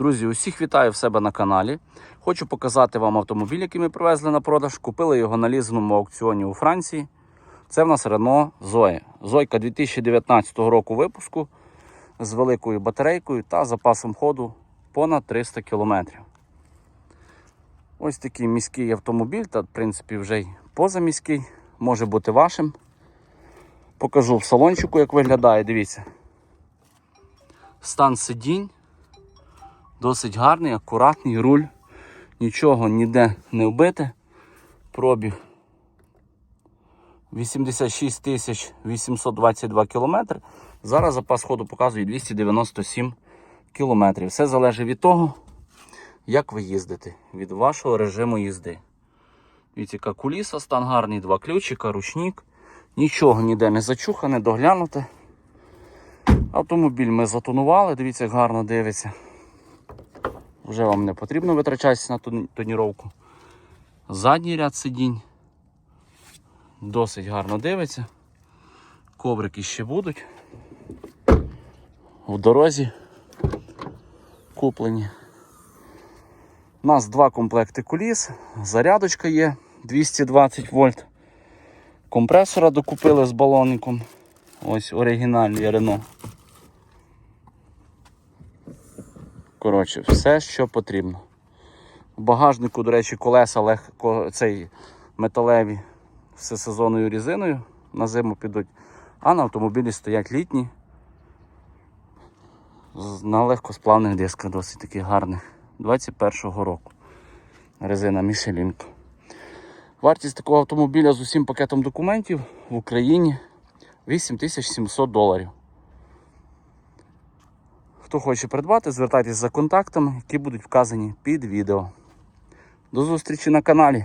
Друзі, усіх вітаю в себе на каналі. Хочу показати вам автомобіль, який ми привезли на продаж. Купили його на лізаному аукціоні у Франції. Це в нас Renault Zoe. Зойка 2019 року випуску з великою батарейкою та запасом ходу понад 300 км. Ось такий міський автомобіль, та в принципі вже й позаміський, може бути вашим. Покажу в салончику, як виглядає. Дивіться. Стан сидінь. Досить гарний, акуратний руль. Нічого ніде не вбите. Пробіг 86 тисяч 822 кілометри. Зараз запас ходу показує 297 кілометрів. Все залежить від того, як ви їздите, від вашого режиму їзди. Дивіться, яка куліса, стан гарний, два ключика, ручник. Нічого ніде не зачухане, доглянуте. Автомобіль ми затонували, дивіться, як гарно дивиться. Вже вам не потрібно витрачатися на тон- тоніровку. Задній ряд сидінь. Досить гарно дивиться. Коврики ще будуть. В дорозі куплені. У нас два комплекти куліс, зарядочка є 220 вольт. Компресора докупили з балонником. Ось оригінальний Renault. Коротше, все, що потрібно. В багажнику, до речі, колеса легко цей металеві всесезонною різиною на зиму підуть, а на автомобілі стоять літні на легкосплавних дисках, досить таки гарних 21-го року. Резина Мішелінка. Вартість такого автомобіля з усім пакетом документів в Україні 8700 доларів. Хто хоче придбати, звертайтесь за контактами, які будуть вказані під відео. До зустрічі на каналі.